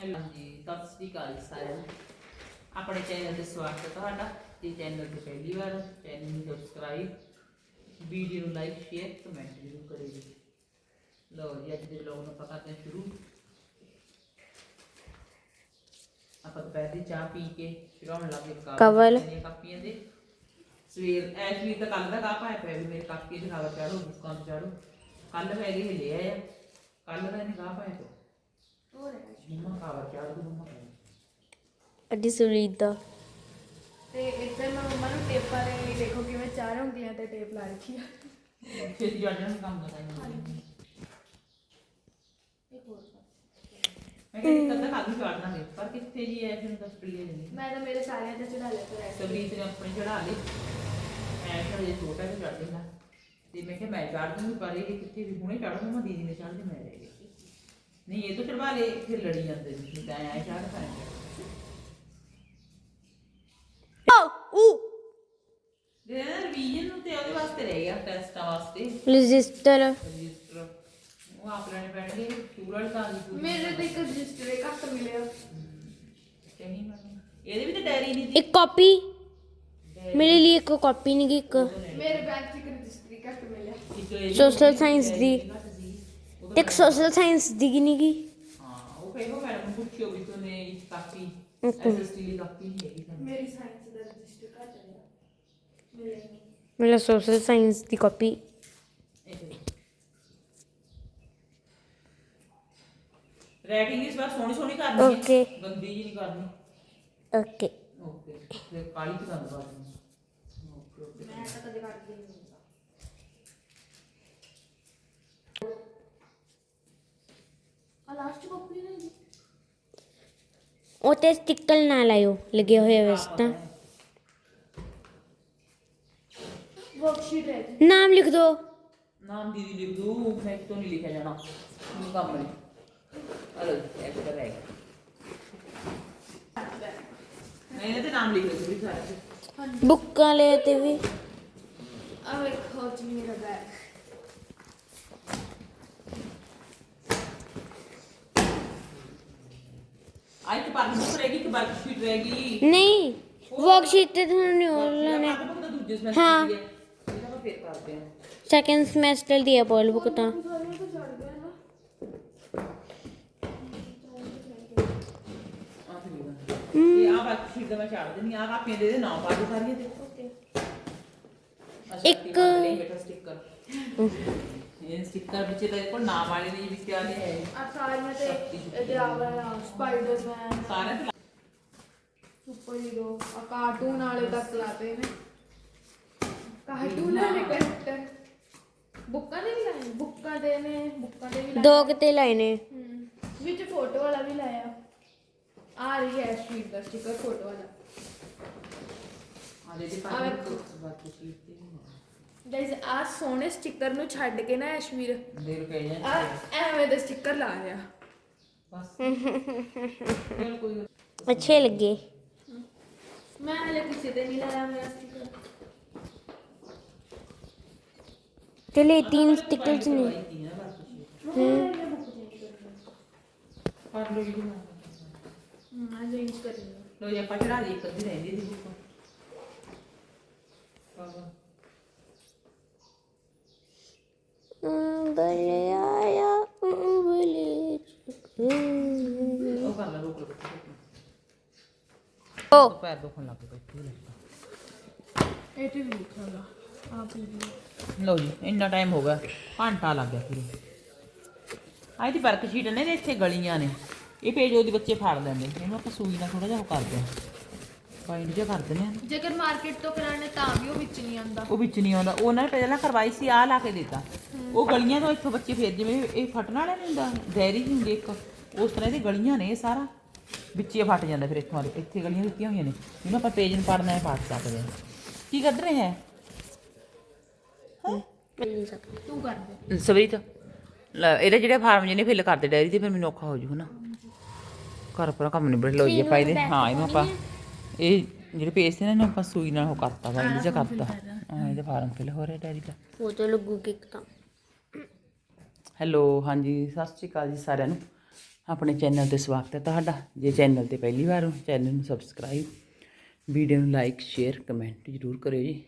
Hello ਜੀ ਸਤਿ ਸ੍ਰੀ ਅਕਾਲ ਜੀ ਸਾਰਿਆਂ ਨੂੰ। ਆਪਣੇ ਚੈਨਲ ਤੇ ਸਵਾਗਤ ਹੈ ਤੁਹਾਡਾ। ਤੇ ਚੈਨਲ ਤੇ ਪਹਿਲੀ ਵਾਰ ਚੈਨਲ ਨੂੰ ਸਬਸਕ੍ਰਾਈਬ ਵੀਡੀਓ ਨੂੰ ਲਾਈਕ ਸ਼ੇਅਰ ਕਮੈਂਟ ਜ਼ਰੂਰ ਕਰਿਓ। ਜੀ ਲਓ ਜੀ ਅੱਜ ਦੇ ਵਲੌਗ ਨੂੰ ਹਾਂ ਸ਼ੁਰੂ। ਆਪਾਂ ਦੁਪਹਿਰ ਦੀ ਚਾਹ ਪੀ ਕੇ ਸ਼ੁਰਾਉਣ ਲੱਗੇ ਕਾਫੀ ਕਵਲ। ਕਾਪੀਆਂ ਦੇ। ਸਵੇਰ ਐਸ਼ਵੀਰ ਤਾਂ ਕੱਲ ਦਾ ਕਾਹ ਪਾਇਆ ਪਿਆ ਵੀ ਮੇਰੇ ਕਾਪੀ ਦੇ ਖਾਵਾ ਚਾੜੋ ਦੁਕਾਨ ਤੇ ਚਾੜੋ ਕੱਲ ਮੈਂ ਇਹ ਲੈ ਆਇਆ ਕੱਲ ਦਾ ਇਹਨੇ ਕਾਹ ਪਾਇਆ ਪਿਆ? ਮੰਮਾ ਖਾਵਾ ਚਾੜ ਦੋ। ਅੱਡੀ ਤੇ ਇੱਧਰ ਮੈਂ ਮੰਮਾ ਨੂੰ ਟੇਪ ਵਾਲੇ ਦੇਖੋ ਕਿਵੇਂ ਚਾਰ ਹੁੰਦੀਆਂ ਤੇ ਟੇਪ ਲਾ ਰੱਖੀ ਆ। ਮੈਂ ਕਹਿੰਦੀ ਕਦਾਂ ਖਾਲੀ ਚੜਨਾ ਹੈ ਪਰ ਕਿੱਥੇ ਜੀ ਐ ਫਿਰ ਤਾਂ ਸਪਰੀਏ ਨਹੀਂ ਮੈਂ ਤਾਂ ਮੇਰੇ ਸਾਰਿਆਂ ਤੇ ਚੜਾ ਲਿਆ ਪਰ ਐਸੇ ਸਬਰੀਤ ਨੇ ਆਪਣੇ ਚੜਾ ਲਈ ਐ ਚੜ ਜੇ ਛੋਟਾ ਜਿਹਾ ਚੜ ਦੇਣਾ ਤੇ ਮੈਂ ਕਿਹਾ ਮੈਂ ਚੜ ਦੂੰਗੀ ਪਰ ਇਹ ਕਿੱਥੇ ਵੀ ਹੁਣੇ ਚੜ ਦੂੰਗਾ ਦੀਦੀ ਨੇ ਚੜ ਦੇ ਮੈਂ ਰਹਿ ਗਈ ਨਹੀਂ ਇਹ ਤਾਂ ਚੜਵਾ ਲੈ ਫਿਰ ਲੜੀ ਜਾਂਦੇ ਨੇ ਨਹੀਂ ਤਾਂ ਐ ਓ ਊ। ਦੇ ਰਿਵੀਜ਼ਨ ਨੂੰ ਤੇ ਉਹਦੇ ਵਾਸਤੇ ਰਹਿ ਗਿਆ ਟੈਸਟਾਂ ਵਾਸਤੇ। ਰਜਿਸਟਰ। ਰਜਿਸਟਰ। ਉਹ ਆਪ ਲੈਣੇ ਪੈਣਗੇ ਟੂਰ ਵਾਲੀ ਤਾਂ ਨਹੀਂ ਮੇਰੇ ਤੇ ਇੱਕ ਰਜਿਸਟਰ ਘੱਟ ਮਿਲਿਆ। ਕਹੀਂ ਮੈਨੂੰ ਇਹਦੇ ਵੀ ਤਾਂ ਡਾਇਰੀ ਨਹੀਂ ਇੱਕ ਕਾਪੀ। ਮੇਰੇ ਲਈ ਇੱਕ ਕਾਪੀ ਨਹੀਂ ਇੱਕ। ਮੇਰੇ ਬੈਗ 'ਚ ਇੱਕ ਰਜਿਸਟਰ ਘੱਟ ਮਿਲਿਆ। ਸੀ Social science ਦੀ। ਤੇ ਇੱਕ ਸੋਸ਼ਲ ਸਾਇੰਸ ਦੀ ਨਹੀਂ ਗੀ ਹਾਂ ਉਹ ਕਹੇ ਉਹ ਮੈਡਮ ਪੁੱਛਿਓ ਵੀ ਤੁਨੇ ਇੱਕ ਕਾਪੀ Okay. ਐਸਐਸਟੀ ਦੀ ਕਾਪੀ ਹੈਗੀ ਤੁਹਾਨੂੰ ਮੇਰੀ ਸਾਇੰਸ ਦਾ ਰਜਿਸਟਰ ਮਿਲਿਆ ਹੀ। ਨਹੀਂ। ਮੇਰਾ ਸੋਸ਼ਲ ਸਾਇੰਸ ਦੀ ਕਾਪੀ। ਰੈਟਿੰਗ ਇਸ ਵਾਰ ਸੋਹਣੀ ਸੋਹਣੀ ਕਰਨੀ Okay. ਹੈ ਗੰਦੀ ਜੀ ਨਹੀਂ ਕਰਨੀ। ਓਕੇ ਓਕੇ ਫਿਰ ਕਾਲੀ ਤੇ ਗੰਦ ਕਰਨੀ। ਓਕੇ ਓਕੇ ਮੈਂ ਤਾਂ ਕਦੇ ਕਰਦੀ ਨਹੀਂ ਹੁੰਦਾ ਆ ਲਾਸਟ ਕਾਪੀ ਨਹੀਂ ਉਹ ਤੇ ਸਟicker ਨਾ ਲਾਇਓ ਲੱਗੇ ਹੋਏ ਵਸ ਤਾਂ ਵਰਕਸ਼ੀਟ ਹੈ ਜੀ ਨਾਮ ਲਿਖ ਦੋ ਨਾਮ ਦੀਦੀ ਲਿਖ ਦੂ ਮੈਂ ਤੋਂ ਨਹੀਂ ਲਿਖਿਆ ਜਾਣਾ ਮੈਨੂੰ ਕੰਮ ਨਹੀਂ ਹਲੋ ਐਕਸਟਰਾ ਰਹਿ ਗਿਆ ਨਹੀਂ ਇਹਦੇ ਤੇ ਨਾਮ ਲਿਖ ਦਿਓ ਵੀ ਸਾਰੇ ਹਾਂਜੀ ਬੁੱਕਾਂ ਲੈ ਤੇ ਵੀ ਆ ਵੇਖੋ ਜੀ ਮੇਰਾ ਬੈਗ ਅੱਜ ਤੇ ਪਰਮ ਬੁੱਕ ਰਹੇਗੀ ਕਿ ਵਰਕਸ਼ੀਟ ਰਹੇਗੀ ਨਹੀਂ ਵਰਕਸ਼ੀਟ ਤੇ ਤੁਹਾਨੂੰ ਨਹੀਂ ਉਹ ਲਾਣੇ ਪਰਮ ਬੁੱਕ ਤਾਂ ਦੂਜੇ ਸਮੈਸਟਰ ਹਾਂ। ਦੀ ਹੈ ਇਹਦਾ ਆਪਾਂ ਫੇਰ ਕਰਦੇ ਹਾਂ ਸੈਕੰਡ ਸਮੈਸਟਰ ਦੀ ਹੈ ਪੋਲ ਬੁੱਕ ਤਾਂ ਸਾਰਿਆਂ ਤੋਂ ਚੜ ਗਿਆ ਨਾ ਆ ਫਿਰ ਇਹ ਆ ਵਰਕਸ਼ੀਟ ਦਾ ਮੈਂ ਛੱਡ ਦਿੰਦੀ ਆ ਕਾਪੀਆਂ ਦੇ ਦੇ ਨਾਮ ਪਾ ਦੇ ਸਾਰੀਆਂ ਤੇ ਓਕੇ ਇੱਕ- ਬੇਟਾ ਸਟicker ਇਹ ਸਟicker ਵਿੱਚ ਤਾਂ ਕੋਲ ਨਾਮ ਵਾਲੇ ਨਹੀਂ ਵਿਕਿਆ ਨਹੀਂ ਹੈ ਆ ਸਾਰੀਆਂ ਤੇ ਇਹਦੇ ਆ ਵਾਲਾ ਸਪਾਈਡਰਮੈਨ ਸਾਰੇ ਤੇ ਸੁਪਰ ਹੀਰੋ ਆ ਕਾਰਟੂਨ ਵਾਲੇ ਤੱਕ ਲਾਤੇ ਨੇ ਕਾਰਟੂਨ ਵਾਲੇ ਕਰੈਕਟਰ ਬੁੱਕਾਂ ਦੇ ਵੀ ਲਾਏ ਬੁੱਕਾਂ ਦੇ ਨੇ ਬੁੱਕਾਂ ਦੇ ਵੀ ਲਾਏ ਦੋ ਕਿਤੇ ਲਾਏ ਨੇ ਹਮ, ਵਿੱਚ ਫੋਟੋ ਵਾਲਾ ਵੀ ਲਾਇਆ ਆ ਰਹੀ ਹੈ ਸ਼ੀਟ ਦਾ ਸਟicker ਫੋਟੋ ਵਾਲਾ ਆ ਦੇ ਦੇ ਆ ਪਾ ਵੇਖੋ। ਵਰਕਸ਼ੀਟ ਤੇ ਗਾਇਸ ਆ ਸੋਹਣੇ ਸਟicker ਨੂੰ ਛੱਡ ਕੇ ਨਾ ਐਸ਼ਵੀਰ। ਦੇ ਰੁਪਏ ਜਾਂ ਆ ਐਵੇਂ ਦੇ ਸਟicker ਲਾ ਰਿਹਾ। ਬਸ। ਚਲ ਕੋਈ ਗੱਲ ਅੱਛੇ ਲੱਗੇ। ਮੈਂ ਹਲੇ ਕਿਸੇ ਤੇ ਨਹੀਂ ਲਾਇਆ ਮੇਰਾ ਸਟicker ਚਲੇ ਤਿੰਨ ਸਟickers ਨੇ। ਨਹੀਂ ਤੀ ਨਾ ਚੇਂਜ ਕਰਨੀ ਕਰ ਲੋ ਜੀ ਮੈਂ ਚੇਂਜ ਕਰਨੀ ਲੋ ਜੀ ਆਪਾਂ ਚੜਾ ਲਈ ਇੱਕ ਅੱਧੀ ਰਹਿੰਦੀ ਸੀ ਬੁੱਕ ਉਂਗਲੇ ਆਇਆ ਉਂਗਲੇ ਉਹ ਕਰ ਲਾ ਰੋਕ ਲੋ ਓ ਪੈਰ ਦੁਖਣ ਲੱਗ ਪਏ ਕੀ ਲੱਗਦਾ? ਇਹ ਤੇ ਵੀ ਲਿਖਾਂਗਾ ਆਪ ਹੀ ਲਓ ਜੀ ਇੰਨਾ ਟਾਈਮ ਹੋ ਗਿਆ ਘੰਟਾ ਲੱਗ ਗਿਆ ਪੂਰਾ। ਆਹ ਦੀ ਵਰਕਸ਼ੀਟ ਨੇ ਇੱਥੇ ਗਲੀਆਂ ਨੇ। ਇਹ ਪੇਜ ਉਹਦੇ ਬੱਚੇ ਫਾੜ ਲੈਂਦੇ ਇਹਨੂੰ ਆਪਾਂ ਸੂਈ ਨਾਲ ਥੋੜਾ ਜਿਹਾ ਉਹ ਕਰਦੇ ਬਾਈਂਡ ਜਿਹਾ ਕਰ ਦਿੰਦੇ ਹਾਂ। ਜੇਕਰ ਮਾਰਕੀਟ ਤੋਂ ਕਰਾਣੇ ਤਾਂ ਵੀ ਉਹ ਵਿੱਚ ਨਹੀਂ ਆਉਂਦਾ। ਉਹ ਵਿੱਚ ਨਹੀਂ ਆਉਂਦਾ। ਉਹਨਾਂ ਨੇ ਪਹਿਲਾਂ ਕਰਵਾਈ ਸੀ ਆਹ ਲਾ ਕੇ ਦਿੱਤਾ। ਉਹ ਗਲੀਆਂ ਤੋਂ ਇੱਥੋਂ ਬੱਚੇ ਫੇਰ ਜਿਵੇਂ ਇਹ ਫਟਣ ਵਾਲਾ ਨਹੀਂ ਹੁੰਦਾ ਡੈਰੀ ਹੁੰਦੀ ਇੱਕ। ਉਸ ਤਰ੍ਹਾਂ ਦੀ ਗਲੀਆਂ ਨੇ ਇਹ ਸਾਰਾ। ਵਿੱਚੇ ਫਟ ਜਾਂਦਾ ਫਿਰ ਇੱਥੋਂ ਵਾਲੇ ਇੱਥੇ ਗਲੀਆਂ ਦਿੱਤੀਆਂ ਹੋਈਆਂ ਨੇ। ਜਿਹਨੂੰ ਆਪਾਂ ਪੇਜ ਨੂੰ ਪੜਨਾ ਹੈ ਪੜ ਸਕਦੇ ਹਾਂ। ਕੀ ਕੱਢ ਰਹੇ ਹੈ? ਤੂੰ ਕਰ ਦੇ ਸਵਰੀਤ ਲੈ ਇਹਦੇ ਜਿਹੜੇ ਫਾਰਮ ਜਿਹਨੇ ਫਿਲ ਕਰਦੇ ਡੈਰੀ ਤੇ ਫਿਰ ਮੈਨੂੰ ਔਖਾ ਹੋ ਜੂ ਨਾ ਘਰ ਪਰ ਕੰਮ ਨਿਬੜ ਲਓ ਜੀ ਪਾਈ ਦੇ ਹਾਂ ਇਹਨੂੰ ਆਪਾਂ ਇਹ ਜਿਹੜੇ ਪੇਜ ਤੇ ਨਾ ਇਹਨੂੰ ਆਪਾਂ ਸੂਈ ਨਾਲ ਉਹ ਕਰਤਾ ਵਾ ਇਹਦੇ ਚ ਕਰਤਾ। ਹਾਂ। ਇਹਦੇ ਫਾਰਮ ਫਿਲ ਹੋ ਰਿਹਾ ਡੈਰੀ ਦਾ। ਫੋਟੋ ਲੱਗੂਗੀ ਇੱਕ ਤਾਂ ਹੈਲੋ, ਹਾਂਜੀ, ਸਤਿ ਸ਼੍ਰੀ ਅਕਾਲ ਜੀ ਸਾਰਿਆਂ ਨੂੰ। ਆਪਣੇ ਚੈਨਲ ਤੇ ਸਵਾਗਤ ਹੈ ਤੁਹਾਡਾ। ਜੇ ਚੈਨਲ ਤੇ ਪਹਿਲੀ ਵਾਰ ਹੋ, ਚੈਨਲ ਨੂੰ ਸਬਸਕ੍ਰਾਈਬ, ਵੀਡੀਓ ਨੂੰ ਲਾਈਕ, ਸ਼ੇਅਰ, ਕਮੈਂਟ ਜ਼ਰੂਰ ਕਰਿਓ ਜੀ।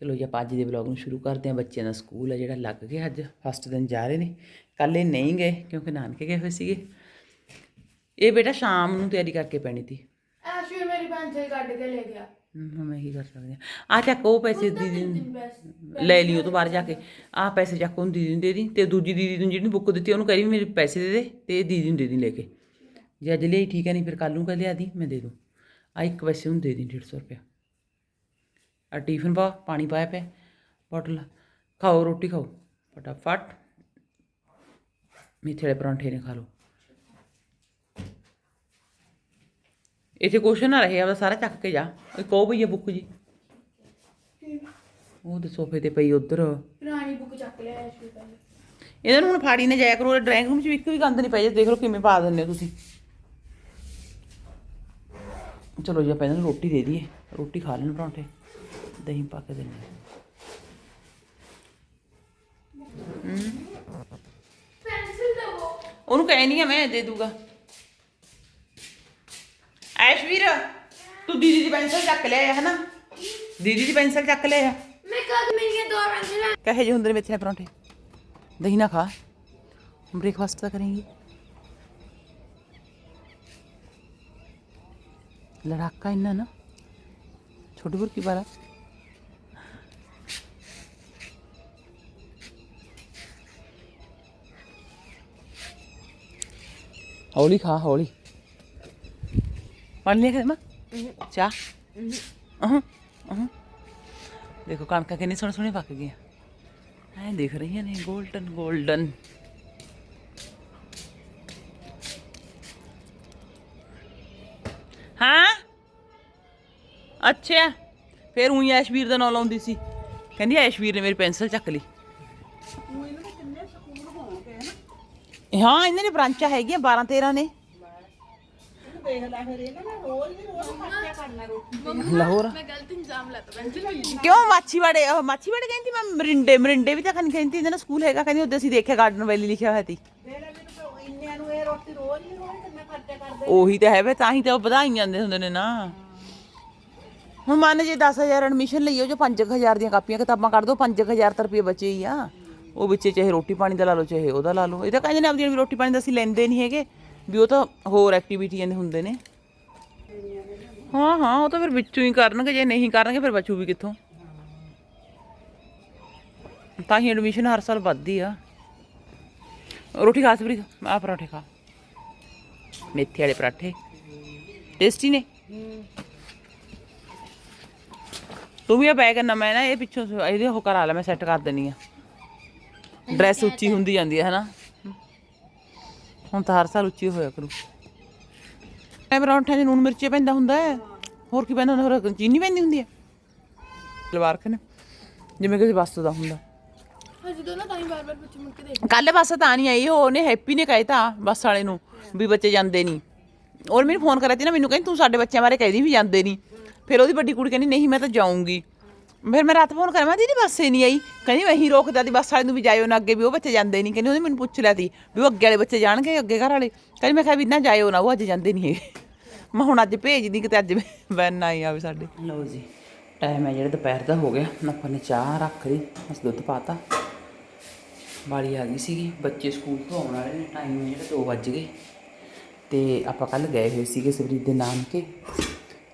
ਚਲੋ ਜੀ, ਆਪਾਂ ਅੱਜ ਦੇ ਵਲੌਗ ਨੂੰ ਸ਼ੁਰੂ ਕਰਦੇ ਹਾਂ। ਬੱਚਿਆਂ ਦਾ ਸਕੂਲ ਹੈ ਜਿਹੜਾ ਲੱਗ ਗਿਆ ਅੱਜ। ਫਸਟ ਦਿਨ ਜਾ ਰਹੇ ਨੇ। ਕੱਲ੍ਹ ਇਹ ਨਹੀਂ ਗਏ ਕਿਉਂਕਿ ਨਾਨਕੇ ਗਏ ਹੋਏ ਸੀਗੇ। ਇਹ ਬੇਟਾ ਸ਼ਾਮ ਨੂੰ ਤਿਆਰੀ ਕਰਕੇ ਪੈਣੀ ਸੀ ਐਸ਼ਵੀਰ ਮੇਰੀ ਪੈਨਸਿਲ ਕੱਢ ਕੇ ਲੈ ਗਿਆ। ਹਮ, ਮੈਂ ਕੀ ਕਰ ਸਕਦੀ ਆ ਆ ਚੱਕ ਉਹ ਪੈਸੇ ਦੀਦੀ ਨੂੰ ਲੈ ਲਈ ਉਹ ਤੋਂ ਬਾਹਰ ਜਾ ਕੇ। ਆ ਪੈਸੇ ਚੱਕ ਉਹਨੂੰ ਦੀਦੀ ਨੂੰ ਦੇ ਦੀ ਤੇ ਦੂਜੀ ਦੀਦੀ ਨੂੰ ਜਿਹੜੀ ਬੁੱਕ ਦਿੱਤੀ ਉਹਨੂੰ ਕਹਿ ਰਹੀ ਮੇਰੇ ਪੈਸੇ ਦੇ ਦੇ ਤੇ ਇਹ ਦੀਦੀ ਨੂੰ ਦੇ ਦੀ ਲੈ ਕੇ। ਜੇ ਅੱਜ ਲਈ ਠੀਕ ਹੈ ਨਹੀਂ ਫਿਰ ਕੱਲ ਨੂੰ ਕਹ ਲਿਆ ਦੀ ਮੈਂ ਦੇ ਦੂੰ। ਆ ਇੱਕ ਪੈਸੇ ਉਹਨੂੰ ਦੇ ਦੀ 150 ਰੁਪਇਆ। ਆ ਟਿਫਨ ਪਾ ਪਾਣੀ ਪਾਇਆ ਪਿਆ ਬੋਟਲ ਖਾਓ ਰੋਟੀ ਖਾਓ ਫਟਾਫਟ। ਮਿੱਠੇ ਵਾਲੇ ਪਰੌਂਠੇ ਨੇ ਖਾ ਲਓ। ਇੱਥੇ ਕੁਛ ਨਾ ਰਹੇ ਆਪਦਾ ਸਾਰਾ ਚੱਕ ਕੇ ਜਾ। ਇਹ ਕਹੋ ਭਈਆ ਬੁੱਕ ਜੀ। ਉਹ ਤੇ ਸੋਫੇ ਤੇ ਪਈ ਉਧਰ। ਪੁਰਾਣੀ ਬੁੱਕ ਚੱਕ ਲਿਆ ਐਸ਼ਵੀਰ ਪਹਿਲੇ। ਇਹਨਾਂ ਨੂੰ ਹੁਣ ਫਾੜੀ ਨੇ ਜਾਇਆ ਕਰੋ ਡਰਾਇੰਗ ਰੂਮ 'ਚ ਵੀ ਇੱਕ ਵੀ ਗੰਦ ਨਹੀਂ ਪਈ ਦੇਖ ਲਓ ਕਿਵੇਂ ਪਾ ਦਿੰਦੇ ਹੋ ਤੁਸੀਂ। ਚਲੋ ਜੀ ਆਪਾਂ ਇਹਨਾਂ ਨੂੰ ਰੋਟੀ ਦੇ ਦਈਏ। ਰੋਟੀ ਖਾ ਲੈਣ ਪਰੌਂਠੇ। ਦਹੀਂ ਪਾ ਕੇ ਦਿੰਦੇ ਪੈਨਸਿਲ ਦਵੋ। ਉਹਨੂੰ ਕਹਿ ਨਹੀਂ ਆ ਮੈਂ ਦੇ ਦੂਗਾ। ਐਸ਼ਵੀਰ ਤੂੰ ਦੀਦੀ ਦੀ ਪੈਨਸਲ ਚੱਕ ਲਿਆ ਹੈ ਨਾ ਦੀਦੀ ਦੀ ਪੈਨਸਲ ਚੱਕ ਲਿਆ ਮੈਂ ਕਦ ਮੇਰੀਆਂ ਦੋ ਪੈਨਸਿਲਾਂ ਕਹੇ ਜਿਹੇ ਹੁੰਦੇ ਨੇ ਮੇਥੇ ਪਰੌਂਠੇ। ਦਹੀਂ ਨਾ ਖਾ। ਬ੍ਰੇਕਫਾਸਟ ਤਾਂ ਕरेंगे ਲੜਾਕਾ ਇੰਨਾ ਨਾ। ਛੋਟੀ ਬੁਰਕੀ ਵਾਲਾ ਹੌਲੀ ਖਾ ਹੌਲੀ। ਪਾਣੀ ਲੈ ਕੇ ਦੇਵਾਂ ਚਾਹ? ਅਹਾਂ ਅਹਾਂ ਦੇਖੋ ਕਣਕਾਂ ਕਿੰਨੀ ਸੋਹਣੇ ਸੋਹਣੇ ਪੱਕ ਗਈਆਂ ਐ ਦਿਖ ਰਹੀਆਂ ਨੇ 골ਡਨ 골ਡਨ ਹਾਂ? ਅੱਛਾ। ਫਿਰ ਉਹੀ ਐਸ਼ਵੀਰ ਦਾ ਨਾਂ ਲਾਉਂਦੀ ਸੀ। ਕਹਿੰਦੀ ਐਸ਼ਵੀਰ ਨੇ ਮੇਰੀ ਪੈਨਸਲ ਚੱਕ ਲਈ। ਹਾਂ ਇਹਨਾਂ ਦੀ ਬ੍ਰਾਂਚਾਂ ਹੈਗੀਆਂ 12 13 ਨੇ। ਲਾਹੌਰ ਮੈਂ ਗਲਤ ਇੰਜਾਮ ਲਾਤਾ ਪੈਨਸਿਲ ਕਿਉਂ ਮਾਛੀਵਾੜੇ ਉਹ ਮਾਛੀਵਾੜੇ ਕਹਿੰਦੀ ਮੈਂ ਮਰਿੰਡੇ ਮਰਿੰਡੇ ਵੀ ਤਾਂ ਕਹਿੰਦੀ ਕਹਿੰਦੀ ਇਹਦਾ ਨਾ ਸਕੂਲ ਹੈਗਾ ਕਹਿੰਦੀ ਉੱਥੇ ਅਸੀਂ ਦੇਖਿਆ ਗਾਰਡਨ ਵੈਲੀ ਲਿਖਿਆ ਹੋਇਆ ਸੀ। ਉਹੀ ਤਾਂ ਹੈ ਵੇ ਤਾਂ ਹੀ ਤਾਂ ਉਹ ਵਧਾਈ ਜਾਂਦੇ ਹੁੰਦੇ ਨੇ ਨਾ। ਹੁਣ ਮੰਨ ਜੇ 10000 ਐਡਮਿਸ਼ਨ ਲਈ ਉਹ ਜੋ 5000 ਦੀਆਂ ਕਾਪੀਆਂ ਕਿਤਾਬਾਂ ਕੱਢ ਦੋ 5000 ਤਾਂ ਰੁਪਏ ਬਚੇ ਹੀ ਆ। ਉਹ ਵਿੱਚੇ ਚਾਹੇ ਰੋਟੀ ਪਾਣੀ ਦਾ ਲਾ ਲਓ ਚਾਹੇ ਉਹਦਾ ਲਾ ਲਓ। ਇਹ ਤਾਂ ਕਹਿੰਦੇ ਨੇ ਆਪਦੀਆਂ ਵੀ ਰੋਟੀ ਪਾਣੀ ਦਾ ਅਸੀਂ ਲੈਂਦੇ ਨਹੀਂ ਹੈਗੇ। ਵੀ ਉਹ ਤਾਂ ਹੋਰ ਐਕਟੀਵਿਟੀਆਂ ਦੇ ਹੁੰਦੇ ਨੇ। ਹਾਂ ਹਾਂ ਉਹ ਤਾਂ ਫਿਰ ਵਿੱਚੋਂ ਹੀ ਕਰਨਗੇ ਜੇ ਨਹੀਂ ਕਰਨਗੇ ਫਿਰ ਬਚੂ ਵੀ ਕਿੱਥੋਂ? ਤਾਂ ਹੀ ਐਡਮਿਸ਼ਨ ਹਰ ਸਾਲ ਵੱਧਦੀ ਆ। ਰੋਟੀ ਖਾ ਸਬਰੀ ਆ ਪਰੌਂਠੇ ਖਾ। ਮੇਥੀ ਵਾਲੇ ਪਰਾਠੇ। ਟੇਸਟੀ ਨੇ? ਤੂੰ ਵੀ ਆ ਬੈਗ ਨਾ ਮੈਂ ਨਾ ਇਹ ਪਿੱਛੋਂ ਇਹਦੇ ਉਹ ਕਰਾ ਲੈ ਮੈਂ ਸੈੱਟ ਕਰ ਦੇਣੀ ਆ। ਡਰੈਸ ਉੱਚੀ ਹੁੰਦੀ ਜਾਂਦੀ ਹੈ ਹਨਾ? ਹੁਣ ਤਾਂ ਹਰ ਸਾਲ ਉੱਚੀ ਹੋਇਆ ਕਰੂ। ਇਹ ਪਰੌਂਠਿਆਂ 'ਚ ਨੂਨ ਮਿਰਚੇ ਪੈਂਦਾ ਹੁੰਦਾ ਹੈ। ਹੋਰ ਕੀ ਪੈਂਦਾ ਹੁੰਦਾ ਹੋਰ ਚੀਨੀ ਪੈਂਦੀ ਹੁੰਦੀ ਹੈ। ਲਵਾਰ ਕੇ ਨਾ ਜਿਵੇਂ ਕਿਸੇ ਵਸਤ ਦਾ ਹੁੰਦਾ। ਹਜੇ ਦੋ ਨਾ ਤਾਂ ਹੀ ਬਾਰ ਬਾਰ ਪੁੱਛ ਮੁੜ ਕੇ ਦੇਖ ਕੱਲ ਬੱਸ ਤਾਂ ਨਹੀਂ ਆਈ ਉਹਨੇ ਹੈਪੀ ਨੇ ਕਹਿਤਾ ਬੱਸ ਵਾਲੇ ਨੂੰ ਵੀ ਬੱਚੇ ਜਾਂਦੇ ਨਹੀਂ। ਔਰ ਮੈਨੂੰ ਫੋਨ ਕਰਿਆ ਤੀ ਨਾ ਮੈਨੂੰ ਕਹਿੰਦੀ ਤੂੰ ਸਾਡੇ ਬੱਚਿਆਂ ਬਾਰੇ ਕਹਿਦੀ ਵੀ ਜਾਂਦੇ ਨਹੀਂ। ਫਿਰ ਉਹਦੀ ਵੱਡੀ ਕੁੜੀ ਕਹਿੰਦੀ ਨਹੀਂ ਮੈਂ ਤਾਂ ਜਾਊਂਗੀ। ਫਿਰ ਮੈਂ ਰਾਤ ਫੋਨ ਕਰਿਆ ਮੈਂ ਦੀਦੀ ਬੱਸੇ ਨਹੀਂ ਆਈ। ਕਹਿੰਦੀ, ਮੈਂ ਹੀ ਰੋਕਦਾ ਦੀ ਬੱਸ ਵਾਲੇ ਨੂੰ ਵੀ ਜਾਇਓ ਨਾ, ਅੱਗੇ ਵੀ ਉਹ ਬੱਚੇ ਜਾਂਦੇ ਨਹੀਂ ਕਹਿੰਦੀ, ਉਹਨੇ ਮੈਨੂੰ ਪੁੱਛ ਲਿਆ ਤੀ ਵੀ ਉਹ ਅੱਗੇ ਵਾਲੇ ਬੱਚੇ ਜਾਣਗੇ, ਅੱਗੇ ਘਰ ਵਾਲੇ? ਕਹਿੰਦੀ, ਮੈਂ ਕਿਹਾ ਵੀ ਨਾ ਜਾਇਓ ਨਾ, ਉਹ ਅੱਜ ਜਾਂਦੇ ਨਹੀਂ ਹੈਗੇ। ਮੈਂ ਹੁਣ ਅੱਜ ਭੇਜਦੀ ਕਿਤੇ, ਅੱਜ ਵੈਨ ਆਈ ਆ ਸਾਡੇ। ਲਓ ਜੀ ਟਾਈਮ ਹੈ, ਜਿਹੜਾ ਦੁਪਹਿਰ ਦਾ ਹੋ ਗਿਆ ਆਪਾਂ ਨੇ ਚਾਹ ਰੱਖ ਲਈ, ਬਸ ਦੁੱਧ ਪਾਤਾ। ਵਾਲੀ ਆ ਗਈ ਸੀਗੀ, ਬੱਚੇ ਸਕੂਲ ਤੋਂ ਆਉਣ ਵਾਲੇ ਨੇ ਟਾਈਮ ਜਿਹੜਾ 2 ਵੱਜ ਗਏ। ਤੇ ਆਪਾਂ ਕੱਲ ਗਏ ਹੋਏ ਸੀਗੇ ਸਵਰੀਤ ਦੇ ਨਾਮ ਕੇ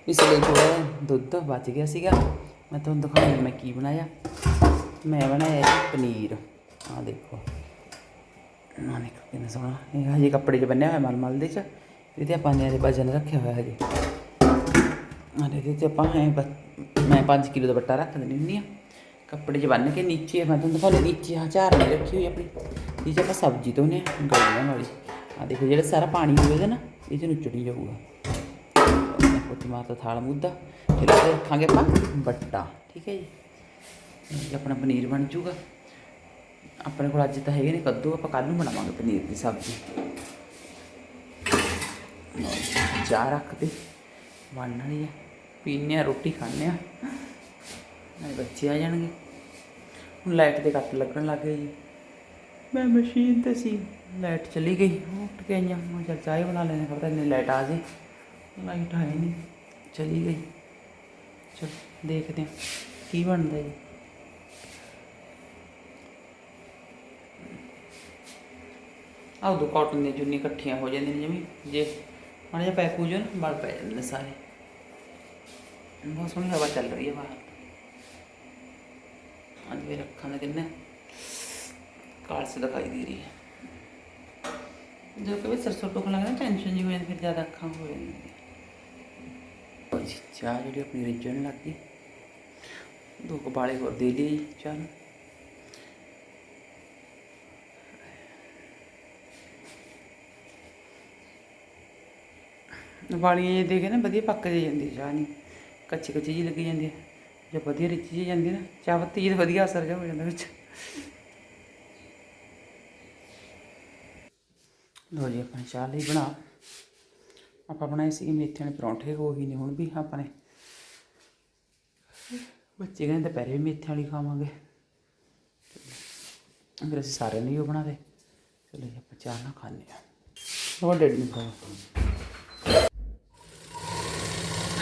ਇਸ ਲਈ ਥੋੜਾ ਦੁੱਧ ਬਚ ਗਿਆ ਸੀਗਾ। ਮੈਂ ਤੁਹਾਨੂੰ ਦਿਖਾਉਂਦੀ ਮੈਂ ਕੀ ਬਣਾਇਆ। ਮੈਂ ਬਣਾਇਆ ਜੀ ਪਨੀਰ। ਆ ਦੇਖੋ। ਆ ਦੇਖੋ ਕਿੰਨਾ ਸੋਹਣਾ। ਇਹ ਹਜੇ ਕੱਪੜੇ 'ਚ ਬੰਨਿਆ ਹੋਇਆ ਮਲ ਦੇ 'ਚ। ਇਹਦੇ ਆਪਾਂ ਨੇ ਇਹਦੇ ਵਜਨ ਰੱਖਿਆ ਹੋਇਆ ਹਜੇ। ਆ ਇਹਦੇ 'ਚ ਆਪਾਂ ਹੈ ਮੈਂ 5 ਕਿਲੋ ਦਾ ਬੱਟਾ ਰੱਖ ਦਿੰਦੀ ਹੁੰਦੀ ਆ ਕੱਪੜੇ 'ਚ ਬੰਨ ਕੇ ਨੀਚੇ ਮੈਂ ਤੁਹਾਨੂੰ ਦਿਖਾਉਂਦੀ ਨੀਚੇ ਆ ਝਾਰ ਰੱਖੀ ਹੋਈ ਆਪਣੀ। ਨੀਚੇ ਆਪਾਂ ਸਬਜ਼ੀ ਤੋਂ ਨੇ ਗੋਲੀਆਂ ਵਾਲੀ। ਆ ਦੇਖੋ ਜਿਹੜਾ ਸਾਰਾ ਪਾਣੀ ਹੋਵੇਗਾ ਨਾ, ਇਹ 'ਚ ਨੁੱਚੜੀ ਜਾਊਗਾ। ਕੁੱਟ ਮਾਰਤਾ ਥਾਲ ਮੁੱਦਾ ਫਿਰ ਉਹਦੇ ਰੱਖਾਂਗੇ ਆਪਾਂ ਬੱਟਾ। ਠੀਕ ਹੈ ਜੀ। ਇਹ ਆਪਣਾ ਪਨੀਰ ਬਣ ਜੂਗਾ। ਆਪਣੇ ਕੋਲ ਅੱਜ ਤਾਂ ਹੈਗੇ ਨੇ ਕੱਦੂ ਆਪਾਂ ਕੱਲ ਨੂੰ ਬਣਾਵਾਂਗੇ ਪਨੀਰ ਦੀ ਸਬਜ਼ੀ। ਚਾਹ ਰੱਖ ਦੇ ਬਣਨ ਵਾਲੀ ਹੈ ਪੀਨੇ ਆ ਰੋਟੀ ਖਾਣੇ ਆ। ਨਾਲੇ ਬੱਚੇ ਆ ਜਾਣਗੇ। ਹੁਣ ਲਾਈਟ ਦੇ ਕੱਟ ਲੱਗਣ ਲੱਗ ਗਏ ਜੀ। ਮੈਂ ਮਸ਼ੀਨ ਤੇ ਸੀ ਲਾਈਟ ਚਲੀ ਗਈ। ਉੱਠ ਕੇ ਆਈਆਂ ਮੈਂ ਚਾਹ ਬਣਾ ਲੈਣੇ ਖਬਰ ਇੰਨੀ ਲਾਈਟ ਆ ਜੇ। ਲਾਈਟ ਆਈ ਨਹੀਂ ਚਲੀ ਗਈ। ਚਲੋ, ਦੇਖਦੇ ਹਾਂ ਕੀ ਬਣਦਾ ਜੀ। ਆਹ ਦੋ ਕਾਟਨ ਦੀਆਂ ਚੁੰਨੀ ਇਕੱਠੀਆਂ ਹੋ ਜਾਂਦੀਆਂ ਨੇ ਜਿਵੇਂ, ਜੇ ਮਾੜਾ ਜਿਹਾ ਪੈਕ ਹੋ ਜਾਣ ਪੈ ਜਾਂਦੇ ਨੇ ਸਾਰੇ। ਬਹੁਤ ਸੋਹਣੀ ਹਵਾ ਚੱਲ ਰਹੀ ਹੈ ਬਾਹਰ। ਅੱਜ ਮੇਰੇ ਅੱਖਾਂ ਦੇ ਕਿੰਨੇ ਕਾਲਸ ਦਿਖਾਈ ਦੇ ਰਹੀ ਹੈ। ਜਦੋਂ ਕਦੇ ਸਰਸੋਂ ਟੁਕ ਲੱਗਦਾ ਟੈਨਸ਼ਨ ਜੀ ਹੋ ਜਾਂਦੀ, ਫਿਰ ਜ਼ਿਆਦਾ ਅੱਖਾਂ ਹੋ ਜਾਂਦੀਆਂ ਚਾਹ ਜਿਹੜੀ ਆਪਣੀ ਰਿੱਝਣ ਲੱਗ ਗਈ। ਦੋ ਕਬਾਲੇ ਹੋਰ ਦੇ ਲਈ ਚਾਹ ਨੂੰ। ਵਾਲੀਆਂ ਜੇ ਦੇ ਕੇ ਨਾ, ਵਧੀਆ ਪੱਕ ਜੇ ਜਾਂਦੀ ਚਾਹ ਨਹੀਂ ਕੱਚੀ ਕੱਚੀ ਜੀ ਲੱਗੀ ਜਾਂਦੀ ਹੈ ਜੇ ਵਧੀਆ ਰਿੱਝ ਜੀ ਜਾਂਦੀ ਨਾ, ਚਾਹ ਪੱਤੀ ਜੀ ਵਧੀਆ ਅਸਰ ਜਾ ਹੋ ਜਾਂਦਾ ਵਿੱਚ। ਲੋ ਜੀ ਆਪਾਂ ਚਾਹ ਲਈ ਬਣਾ। ਆਪਾਂ ਬਣਾਏ ਸੀ ਮੇਥੇ ਵਾਲੇ ਪਰੌਂਠੇ ਉਹੀ ਨੇ ਹੁਣ ਵੀ ਆਪਾਂ ਨੇ ਬੱਚੇ ਕਹਿੰਦੇ ਦੁਪਹਿਰੇ ਵੀ ਮੇਥੇ ਵਾਲੀ ਖਾਵਾਂਗੇ। ਫਿਰ ਅਸੀਂ ਸਾਰਿਆਂ ਨੇ ਹੀ ਉਹ ਬਣਾ ਦੇ ਚਲੋ ਜੀ ਆਪਾਂ ਚਾਹ ਨਾ ਖਾਣੇ ਆ ਹੋਰ ਡੈਡੀ ਨੂੰ ਖਾਓ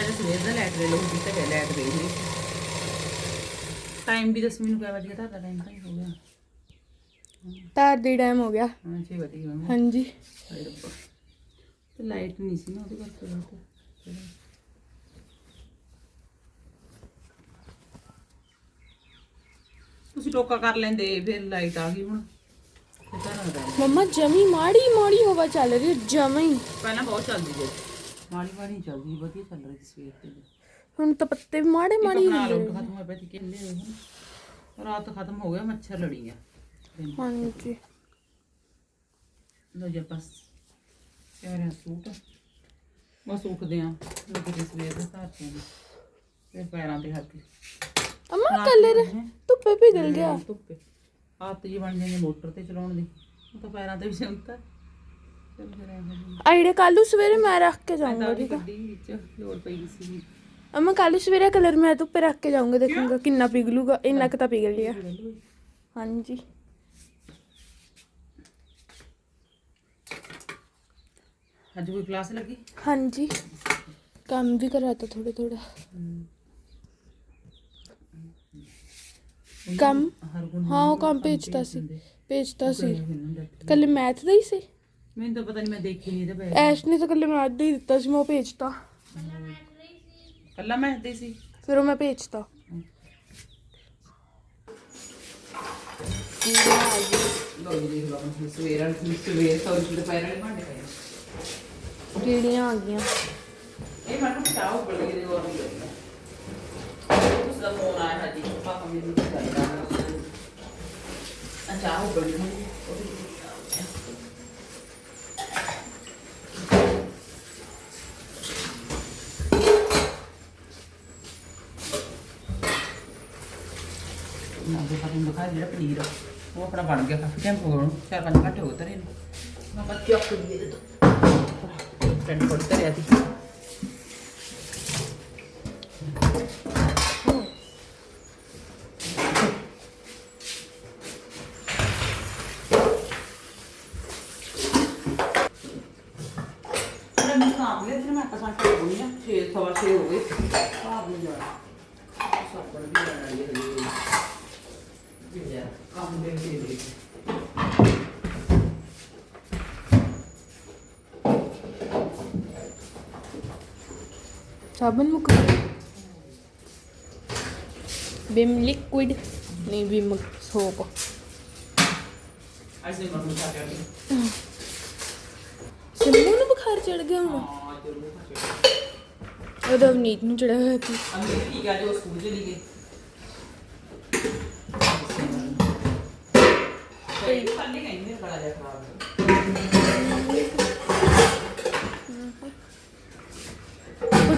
ਅੱਜ ਸਵੇਰ ਦਾ ਲਾਈਟ ਦੇ ਲੋਕ ਕਿਤੇ ਗਏ ਲਾਈਟ ਗਈ ਨਹੀਂ ਟਾਈਮ ਵੀ ਦੱਸ ਮੈਨੂੰ ਕਿਆ ਵਜੇ ਦਾ ਟਾਈਮ ਤਾਂ ਹੀ ਹੋ ਗਿਆ। ਤਾਰ ਦੀ ਟਾਈਮ ਹੋ ਗਿਆ। ਹਾਂ ਵਜੇ ਗਏ ਹਾਂਜੀ। ਤੇ ਲਾਈਟ ਨਹੀਂ ਸੀ ਨਾ ਉਹਦੇ ਕਰਕੇ ਰਾਤ ਤੁਸੀਂ ਟੋਕਾ ਕਰ ਲੈਂਦੇ ਫਿਰ ਲਾਈਟ ਆ ਗਈ ਹੁਣ। ਤੇ ਤਾਂ ਨਾ ਰਹਿ ਮੰਮਾ ਜਮੀ ਮਾੜੀ ਮਾੜੀ ਹਵਾ ਚੱਲ ਰਹੀ ਹੈ ਜਮੀ। ਪਹਿਲਾਂ ਬਹੁਤ ਚੱਲਦੀ ਸੀ। ਮਾੜੀ ਮਾੜੀ ਚੱਲਦੀ ਸੀ, ਵਧੀਆ ਚੱਲ ਰਹੀ ਸੀ ਸਵੇਰ ਤੇ ਹੁਣ ਤਾਂ ਪੱਤੇ ਵੀ ਮਾੜੇ ਮਾੜੀ ਆਪਣਾ ਲੋਟ ਖਤਮ ਹੋਇਆ ਪਿਆ ਸੀ ਕਿੰਨੇ ਹੋਏ ਹੁਣ। ਰਾਤ ਖਤਮ ਹੋ ਗਿਆ ਮੱਛਰ ਲੜੀ ਗਿਆ ਹਾਂਜੀ। ਲੋ ਜੀ ਬਸ ਪਿਆਰਿਆ ਸੂਟ। ਬਸ ਉੱਠਦੇ ਆ ਲੱਗੇ ਦੇ ਸਵੇਰ ਦੇ ਧਾਰ ਤੇ ਫਿਰ ਪੈਰਾਂ ਤੇ ਹੱਥ। ਅਮਾ ਕਲਰ ਧੁੱਪੇ ਪਿਘਲ ਗਿਆ। ਧੁੱਪੇ। ਹੱਥ ਜੀ ਬਣ ਜਾਂਦੇ ਮੋਟਰ ਤੇ ਚਲਾਉਣ ਦੀ। ਉਹ ਤਾਂ ਪੈਰਾਂ ਤੇ ਵੀ ਸਿਉਂਤਾ ਚਲ ਫਿਰ ਐਵੇਂ ਜੀ ਆਈਡੇ ਕੱਲੂ ਸਵੇਰੇ ਮੈਂ ਰੱਖ ਕੇ ਜਾਊਂਗਾ ਗੱਡੀ ਵਿੱਚ ਲੋੜ ਪਈ ਸੀ ਅਮਾ ਕੱਲ ਸਵੇਰੇ ਕਲਰ ਮੈਂ ਧੁੱਪੇ ਰੱਖ ਕੇ ਜਾਊਂਗਾ ਦੇਖੂੰਗਾ ਕਿੰਨਾ ਪਿਘਲੂਗਾ ਇੰਨਾ ਕੁ ਤਾਂ ਪਿਘਲ ਗਿਆ। ਹਾਂਜੀ। ਅੱਜ ਕੋਈ ਕਲਾਸ ਲੱਗੀ? ਹਾਂਜੀ। ਕੰਮ ਵੀ ਕਰਾਤਾ ਥੋੜਾ ਥੋੜਾ ਕੰਮ? ਹਾਂ ਉਹ ਕੰਮ ਭੇਜਤਾ ਸੀ। ਭੇਜਤਾ ਸੀ। ਕੱਲੇ ਮੈਥ ਦਾ ਹੀ ਸੀ। ਮੈਨੂੰ ਤਾਂ ਪਤਾ ਨਹੀਂ ਮੈਂ ਦੇਖੀ ਨਹੀਂ ਇਹਦੇ ਬੈਗ ਐਸ਼ ਨੇ ਤਾਂ ਕੱਲੇ ਮੈਥ ਦਾ ਹੀ ਦਿੱਤਾ ਸੀ ਮੈਂ ਉਹ ਭੇਜਤਾ। ਕੱਲਾ ਮੈਂ ਦੇ ਸੀ। ਫਿਰ ਉਹ ਮੈਂ ਭੇਜਤਾ। ਲੋ ਜੀ? ਦੇਖ ਲਓ ਆਪਣੀ ਸਵੇਰ ਸਵੇਰ ਤੋਂ ਦੁਪਹਿਰ ਵਾਲੇ ਭਾਂਡੇ ਪਏ ਕੀੜੀਆਂ ਆ ਗਈਆਂ। ਇਹ ਮੈਨੂੰ ਚਾਹ ਉੱਬਲ ਦੇ ਹੋਰ ਨਹੀਂ ਉਸ ਦਾ ਫੋਨ ਆਇਆ ਹੈ? ਜੀ ਪਾਪਾ ਮੈਨੂੰ ਕਰਦਾ ਆ ਚਾਹ ਉੱਬਲ ਨਾ ਦੇ ਪਾਣੀ ਦਿਖਾ ਜਿਹੜਾ ਪਨੀਰ ਆ, ਉਹ ਆਪਣਾ ਬਣ ਗਿਆ ਕਾਫੀ ਟਾਈਮ ਹੋ ਗਿਆ ਉਹਨੂੰ। ਚਾਰ ਪੰਜ ਘੰਟੇ ਹੋ ਤਰੇ ਨੂੰ ਮੈਂ ਬੱਚਾ ਕੁ ਦੀ transportar a ti. ਸਾਬਣ ਮੁੱਕ ਬਿਮ ਲਿਕੁਇਡ ਨਹੀਂ ਬਿਮ ਸੋਪ ਐਸੇ ਮਨ ਨੂੰ ਨਹੀਂ ਸਿੰਮੂ ਨੂੰ ਬੁਖਾਰ ਚੜ ਗਿਆ ਹੁਣ। ਉਹਦਾ ਨੀਤ ਨੂੰ ਚੜਿਆ ਹੋਇਆ ਸੀ। ਅੰਮੀ ਠੀਕ ਆ ਜੋ ਸਕੂਲ ਚਲੀ ਗਈ। ਕੋਈ ਖਾਲੀ ਗਈ ਮੇਰੇ ਬੜਾ ਜਿਹਾ ਖਰਾਬ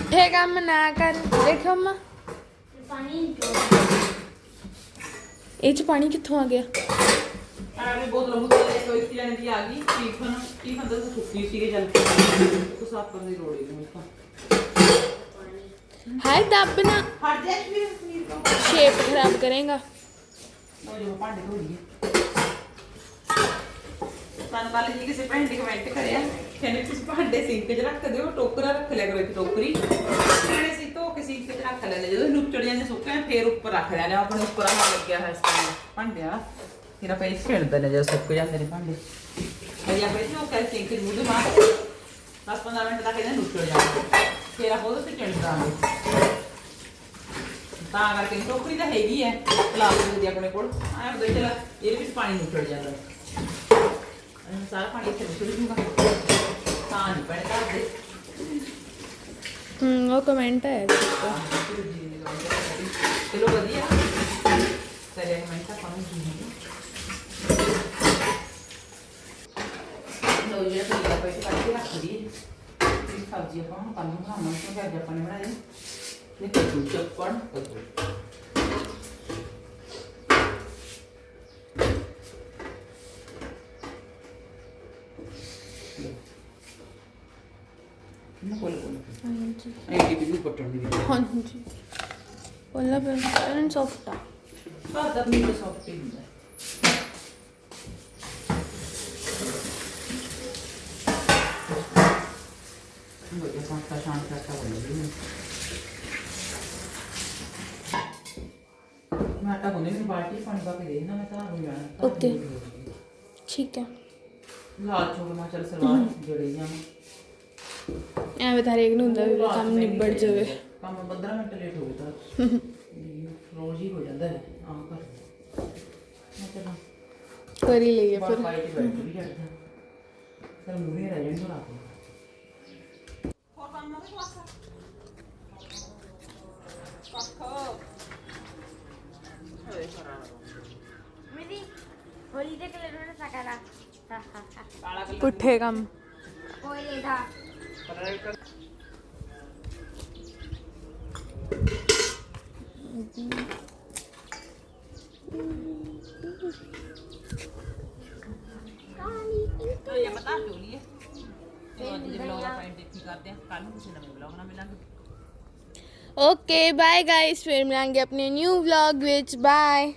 ਉੱਠੇ ਕੰਮ ਨਾ ਕਰ। ਦੇਖੋ ਮਾਂ ਇਹ ਚ ਪਾਣੀ ਕਿੱਥੋਂ ਆ ਗਿਆ? ਆਰੇ ਬਹੁਤ ਲੰਮੂ ਤੇ ਕੋਈ ਲੈਣ ਦੀ ਆ ਗਈ। ਟੀਫਨ ਟੀਫਨ ਤਾਂ ਸੁੱਕੀ ਸੀਗੇ ਜਲ ਕੇ ਉਹ ਸਾਫ਼ ਕਰਨ ਦੀ ਲੋੜ ਹੀ ਨਹੀਂ ਹਾਏ ਦੱਬ ਨਾ। ਹਟ ਜਾ ਸ਼ੇਪ ਖਰਾਬ ਕਰੇਗਾ। ਉਹ ਜੋ ਭਾਂਡੇ ਧੋ ਲਈਏ। ਸਾਨੂੰ ਕੱਲ ਜੀ ਕਿਸੇ ਭੈਣ ਨੇ ਕਮੈਂਟ ਕਰਿਆ। ਕਹਿੰਦੇ, ਤੁਸੀਂ ਭਾਂਡੇ ਸਿੰਕ 'ਚ ਰੱਖ ਦਿਓ, ਟੋਕਰਾ ਰੱਖ ਲਿਆ ਕਰੋ ਇੱਕ ਟੋਕਰੀ। ਕਹਿੰਦੇ ਸੀ ਧੋ ਕੇ ਸਿੰਕ 'ਚ ਰੱਖ ਲੈਂਦੇ, ਜਦੋਂ ਨੁੱਚੜ ਜਾਂਦੇ ਸੁੱਕੇ ਫੇਰ ਉੱਪਰ ਰੱਖ ਲੈਣੇ ਆਪਣੇ ਉੱਪਰ ਆ ਲੱਗਿਆ ਹੈ ਸਟੈਂਡ ਭਾਂਡਿਆਂ ਫਿਰ ਆਪਾਂ ਇਸ ਛਿੜਦੇ ਨੇ ਜਦੋਂ ਸੁੱਕ ਜਾਂਦੇ ਨੇ ਭਾਂਡੇ। ਅਜੇ ਆਪਾਂ ਇਹਨੂੰ ਕਰ ਸਿੰਕ 'ਚ ਮੂੰਹ ਮਾਰ 10-15 ਮਿੰਟ ਤੱਕ ਇਹਨੇ ਨੁੱਚੜ ਜਾਂਦੇ ਫਿਰ ਆਪਾਂ ਉਹਦੇ ਤੇ ਚਿਣ ਤਾਂ ਕਰਕੇ ਟੋਕਰੀ ਤਾਂ ਹੈਗੀ ਹੈ ਪਲਾਸਟਿਕ ਦੀ ਆਪਣੇ ਕੋਲ। ਆਹ ਬਈ ਚਲਾ, ਇਹਦੇ ਵਿੱਚ ਪਾਣੀ ਨੁੱਚੜ ਜਾਂਦਾ। ਇਹ ਸਾਰਾ ਪਾਣੀ ਇੱਥੇ ਨਿਕਲ ਜੂਗਾ। ਤਾਂ ਨਹੀਂ ਪੈਣ ਕਰਦੇ ਹੂੰ ਉਹ ਕਮੈਂਟ ਹੈ ਚਲੋ ਵਧੀਆ। ਕਰੇ ਮੈਂ ਤਾਂ ਪਾਣੀ ਜੀ। ਲੋ ਜੀ ਤਾਂ ਇਹ ਪੈਸੇ ਕੱਢ ਕੇ ਰੱਖ ਦੀ ਇਹ ਸਬਜ਼ੀ ਆਪਾਂ ਹੁਣ ਕੱਲ ਨੂੰ ਬਣਾਵਾਂਗੇ ਕਿਉਂਕਿ ਅੱਜ ਆਪਾਂ ਨੇ ਬਣਾਈ। ਇਹ ਕੱਦੂ ਚੱਪੜ ਕੱਦੂ ਨਾ ਕੋਲ ਕੋਲ ਹਾਂਜੀ ਇਹ ਵੀ ਵੀ ਪਟਣ ਦੀ ਵੀ ਹਾਂਜੀ ਉਹਲਾ ਪਰ ਸੌਫਟ ਆ। ਘਰ ਦਾ ਮੀਟ ਸੌਫਟ ਹੀ ਹੁੰਦਾ। ਹੈ। ਵਧੀਆ ਸੰਸਥਾ ਸ਼ਾਂਤ ਕਰਤਾ ਬੋਲੀ ਮੈਂ ਆਟਾ ਗੁੰਨੇ ਨੂੰ ਬਾਲਟੀ ਪਾਣੀ ਪਾ ਕੇ ਦੇ ਦੇਣਾ ਮੈਂ ਤਾਂ ਹੋ ਜਾਣਾ। Okay. ਠੀਕ ਹੈ ਲਾਲ ਮਾ ਚਲ ਸਲਵਾਰ ਜੜੇ ਜਾਵਾਂ ਐਵੇਂ ਤਾਂ ਹਰੇਕ ਨੂੰ ਹੁੰਦਾ ਵੀ ਕੰਮ ਨਿਬੜ ਜਾਵੇ। ਕੰਮ 15 ਮਿੰਟ ਲੇਟ ਹੋ ਗਿਆ ਤਾਂ। ਰੋਜ਼ ਹੀ ਹੋ ਜਾਂਦਾ ਹੈ ਆਮ ਕਰ ਮੈਂ ਚਲਾਂ ਕਰ ਹੀ ਲਈਏ ਫਿਰ। ਪਾਈਟ ਬੈਠ ਵੀ ਜਾਂਦਾ ਸਰ ਮੂਰੇ ਰਹਿ ਜਾਣ ਰਾਤ ਨੂੰ ਮੇਰੀ ਹੋਲੀ ਦੇ ਕਲਰ ਨੂੰ ਕਲਰ। ਪੁੱਠੇ ਕੰਮ। ਕੋਈ ਨਹੀਂ ਇਹ ਪਤਾ ਚੋਲੀ ਹੈ? ਤੇ ਅੱਜ ਦੇ ਵਲੌਗ ਆਪਾਂ ਇੰਟਰਵਿਊ ਕਰਦੇ ਆ ਕੱਲ ਨੂੰ ਕਿਸੇ ਨਵੇਂ ਵਲੌਗ ਨਾਲ ਮਿਲਾਂਗੇ। ਓਕੇ ਬਾਏ ਗਾਇਸ ਫਿਰ ਮਿਲਾਂਗੇ ਆਪਣੇ ਨਿਊ ਵਲੌਗ ਵਿੱਚ। ਬਾਏ